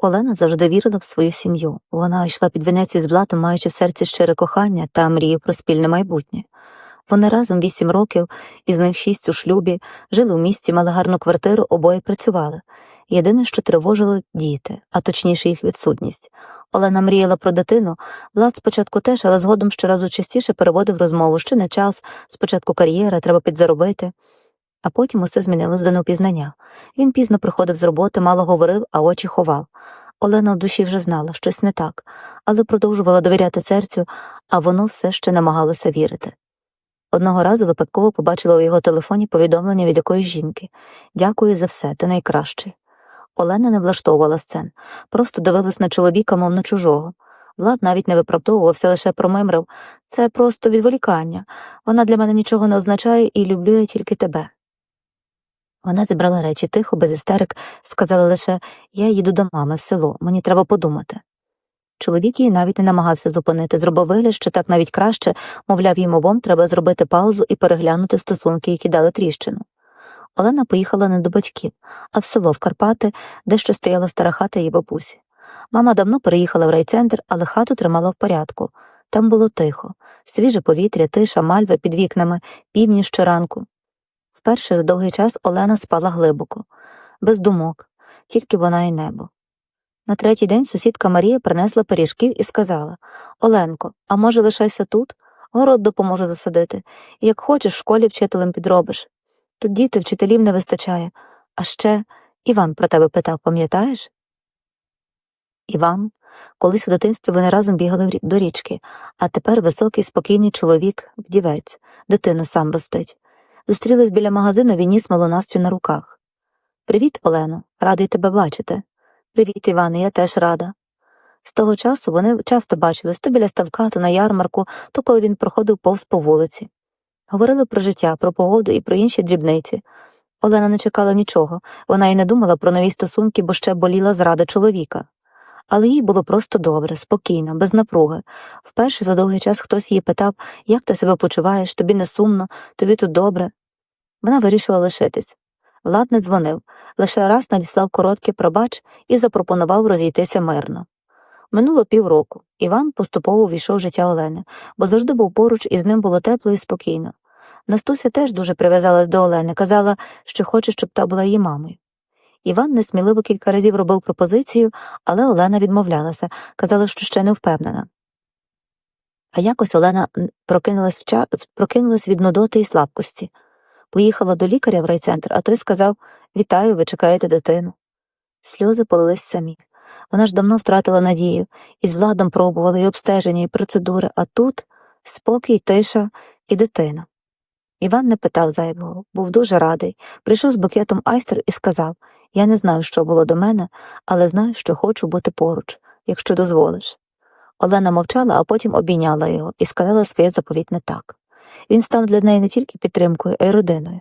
Олена завжди вірила в свою сім'ю. Вона йшла під вінець із Владом, маючи в серці щире кохання та мрію про спільне майбутнє. Вони разом вісім років, із них шість у шлюбі, жили в місті, мали гарну квартиру, обоє працювали. Єдине, що тривожило діти, а точніше їх відсутність. Олена мріяла про дитину, Влад спочатку теж, але згодом щоразу частіше переводив розмову, що не час, спочатку кар'єра, треба підзаробити. А потім усе змінилось до невпізнання. Він пізно приходив з роботи, мало говорив, а очі ховав. Олена в душі вже знала, щось не так, але продовжувала довіряти серцю, а воно все ще намагалося вірити. Одного разу випадково побачила у його телефоні повідомлення від якоїсь жінки Дякую за все, ти найкращий. Олена не влаштовувала сцен, просто дивилась на чоловіка, мов на чужого. Влад навіть не виправдовувався, лише промимрив це просто відволікання. Вона для мене нічого не означає і люблю я тільки тебе. Вона зібрала речі тихо, без істерик, сказала лише Я їду до мами в село, мені треба подумати. Чоловік її навіть не намагався зупинити, зробив вигляд, що так навіть краще, мовляв, їм обом треба зробити паузу і переглянути стосунки, які дали тріщину. Олена поїхала не до батьків, а в село в Карпати, де ще стояла стара хата її бабусі. Мама давно переїхала в райцентр, але хату тримала в порядку. Там було тихо, свіже повітря, тиша, мальви під вікнами, півні щоранку. Вперше за довгий час Олена спала глибоко, без думок, тільки вона і небо. На третій день сусідка Марія принесла пиріжків і сказала Оленко, а може лишайся тут? Город допоможе засадити, і як хочеш, в школі вчителем підробиш. Тут діти, вчителів не вистачає. А ще Іван про тебе питав, пам'ятаєш? Іван, колись у дитинстві вони разом бігали до річки, а тепер високий, спокійний чоловік, вдівець, дитину сам ростить. Зустрілись біля магазину, він ніс малу Настю на руках. Привіт, Олено, радий тебе бачити. Привіт, Іване, я теж рада. З того часу вони часто бачились то біля ставка, то на ярмарку, то коли він проходив повз по вулиці. Говорили про життя, про погоду і про інші дрібниці. Олена не чекала нічого, вона й не думала про нові стосунки, бо ще боліла зрада чоловіка. Але їй було просто добре, спокійно, без напруги. Вперше за довгий час хтось її питав, як ти себе почуваєш, тобі не сумно, тобі тут добре. Вона вирішила лишитись. Влад не дзвонив, лише раз надіслав короткий пробач і запропонував розійтися мирно. Минуло півроку. Іван поступово увійшов в життя Олени, бо завжди був поруч і з ним було тепло і спокійно. Настуся теж дуже прив'язалась до Олени, казала, що хоче, щоб та була її мамою. Іван несміливо кілька разів робив пропозицію, але Олена відмовлялася, казала, що ще не впевнена. А якось Олена прокинулась, вча... прокинулась від нудоти і слабкості. Поїхала до лікаря в райцентр, а той сказав Вітаю, ви чекаєте дитину. Сльози полились самі. Вона ж давно втратила надію, і з владом пробували і обстеження, і процедури, а тут спокій, тиша і дитина. Іван не питав зайвого, був дуже радий. Прийшов з букетом айстер і сказав Я не знаю, що було до мене, але знаю, що хочу бути поруч, якщо дозволиш. Олена мовчала, а потім обійняла його і сказала своє заповітне так. Він став для неї не тільки підтримкою, а й родиною.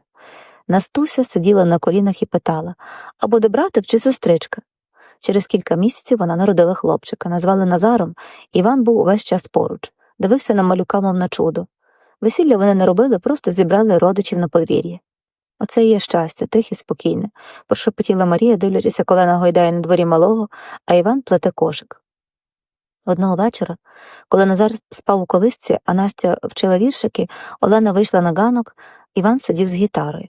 Настуся сиділа на колінах і питала а буде братик чи сестричка? Через кілька місяців вона народила хлопчика, назвали Назаром, Іван був увесь час поруч, дивився на малюка, мов на чудо. Весілля вони не робили, просто зібрали родичів на подвір'ї. Оце є щастя, тихе, спокійне, прошепотіла Марія, дивлячись, як Олена гойдає на дворі малого, а Іван плете кошик. Одного вечора, коли Назар спав у колисці, а Настя вчила віршики, Олена вийшла на ганок, Іван сидів з гітарою.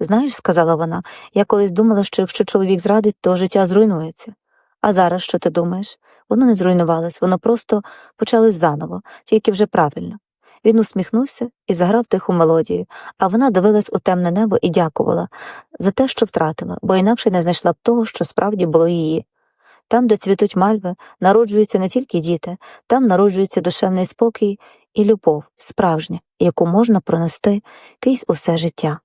Знаєш, сказала вона, я колись думала, що якщо чоловік зрадить, то життя зруйнується. А зараз що ти думаєш? Воно не зруйнувалось, воно просто почалось заново, тільки вже правильно. Він усміхнувся і заграв тиху мелодію, а вона дивилась у темне небо і дякувала за те, що втратила, бо інакше не знайшла б того, що справді було її. Там, де цвітуть мальви, народжуються не тільки діти, там народжується душевний спокій і любов, справжня, яку можна пронести крізь усе життя.